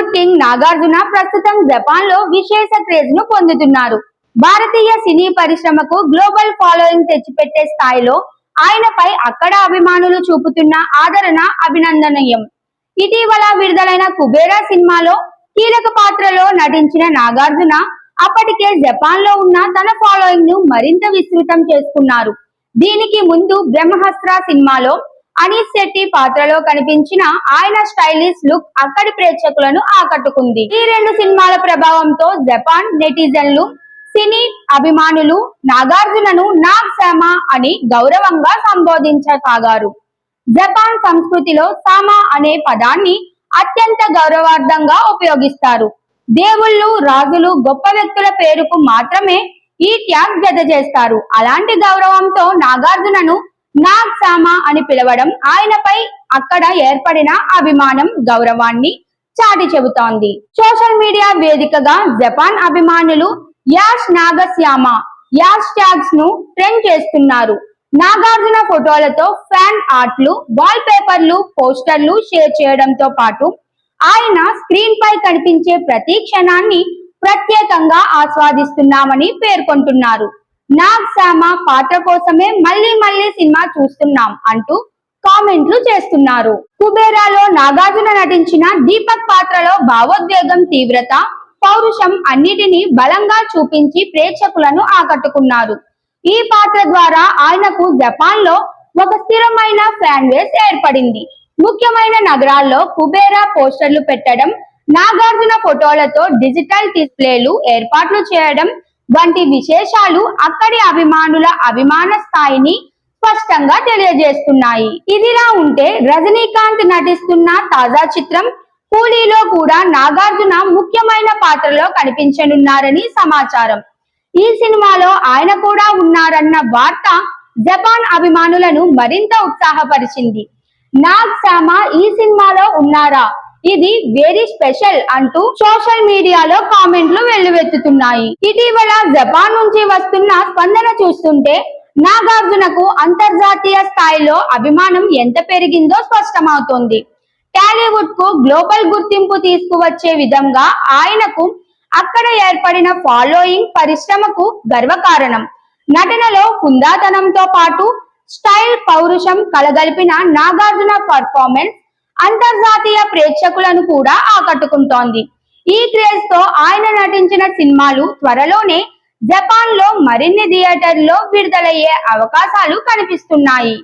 Bollywood king Nagarjuna ప్రస్తుతం జపాన్లో విశేష క్రేజ్ను పొందుతున్నారు. భారతీయ సినీ పరిశ్రమకు గ్లోబల్ ఫాలోయింగ్ తెచ్చిపెట్టే స్థాయిలో ఆయనపై అక్కడ అభిమానులు చూపుతున్న ఆదరణ అభినందనీయం. ఇటీవల విడుదలైన కుబేరా సినిమాలో కీలక పాత్రలో నటించిన నాగార్జున అప్పటికే జపాన్లో ఉన్న తన ఫాలోయింగ్ను మరింత విస్తృతం చేసుకున్నారు. దీనికి ముందు బ్రహ్మహస్త్ర సినిమాలో అనీస్ శెట్టి పాత్రలో కనిపించిన ఆయన స్టైలిష్ లుక్ అక్కడి ప్రేక్షకులను ఆకట్టుకుంది. ఈ రెండు సినిమాల ప్రభావంతో జపాన్ నెటిజన్లు సినీ అభిమానులు నాగార్జునను నాగ్ సామా అని గౌరవంగా సంబోధించసాగారు. జపాన్ సంస్కృతిలో సామా అనే పదాన్ని అత్యంత గౌరవార్థంగా ఉపయోగిస్తారు. దేవుళ్ళు రాజులు గొప్ప వ్యక్తుల పేరుకు మాత్రమే ఈ ట్యాగ్ జత చేస్తారు అలాంటి గౌరవంతో నాగార్జునను నాగ్ సామా అని పిలవడం ఆయనపై అక్కడ ఏర్పడిన అభిమానం గౌరవాన్ని చాటి చెబుతోంది. సోషల్ మీడియా వేదికగా జపాన్ అభిమానులు యాష్ నాగశ్యామ యాష్ ట్యాగ్స్ను ట్రెండ్ చేస్తున్నారు. నాగార్జున ఫోటోలతో ఫ్యాన్ ఆర్ట్లు వాల్ పేపర్లు పోస్టర్లు షేర్ చేయడంతో పాటు ఆయన స్క్రీన్ పై కనిపించే ప్రతి క్షణాన్ని ప్రత్యేకంగా ఆస్వాదిస్తున్నామని పేర్కొంటున్నారు. నాగ్ సామా పాత్ర కోసమే మళ్ళీ మళ్ళీ సినిమా చూస్తున్నాం అంటూ కామెంట్లు చేస్తున్నారు. కుబేరాలో నాగార్జున నటించిన దీపక్ పాత్రలో భావోద్వేగం తీవ్రత పౌరుషం అన్నిటినీ బలంగా చూపించి ప్రేక్షకులను ఆకట్టుకున్నారు. ఈ పాత్ర ద్వారా ఆయనకు జపాన్లో ఒక స్థిరమైన ఫ్యాన్ బేస్ ఏర్పడింది. ముఖ్యమైన నగరాల్లో కుబేరా పోస్టర్లు పెట్టడం నాగార్జున ఫోటోలతో డిజిటల్ డిస్ప్లేలు ఏర్పాట్లు చేయడం వంటి విశేషాలు అక్కడి అభిమానుల అభిమాన స్థాయిని స్పష్టంగా తెలియజేస్తున్నాయి. ఇదిలా ఉంటే రజనీకాంత్ నటిస్తున్న తాజా చిత్రం కూలీలో కూడా నాగార్జున ముఖ్యమైన పాత్రలో కనిపించనున్నారని సమాచారం. ఈ సినిమాలో ఆయన కూడా ఉన్నారన్న వార్త జపాన్ అభిమానులను మరింత ఉత్సాహపరిచింది. నాగ్ శ్యామ ఈ సినిమాలో ఉన్నారా? ఇది వెరీ స్పెషల్ అంటూ సోషల్ మీడియాలో కామెంట్లు వెల్లువెత్తుతున్నాయి. ఇటీవల జపాన్ నుంచి వస్తున్న స్పందన చూస్తుంటే నాగార్జునకు అంతర్జాతీయ స్థాయిలో అభిమానం ఎంత పెరిగిందో స్పష్టమవుతోంది. టాలీవుడ్కు గ్లోబల్ గుర్తింపు తీసుకువచ్చే విధంగా ఆయనకు అక్కడ ఏర్పడిన ఫాలోయింగ్ పరిశ్రమకు గర్వకారణం. నటనలో హుందాతనంతో పాటు స్టైల్ పౌరుషం కలగలిపిన నాగార్జున పర్ఫార్మెన్స్ అంతర్జాతీయ ప్రేక్షకులను కూడా ఆకట్టుకుంటోంది. ఈ క్రేజ్తో ఆయన నటించిన సినిమాలు త్వరలోనే జపాన్లో మరిన్ని థియేటర్లో విడుదలయ్యే అవకాశాలు కనిపిస్తున్నాయి.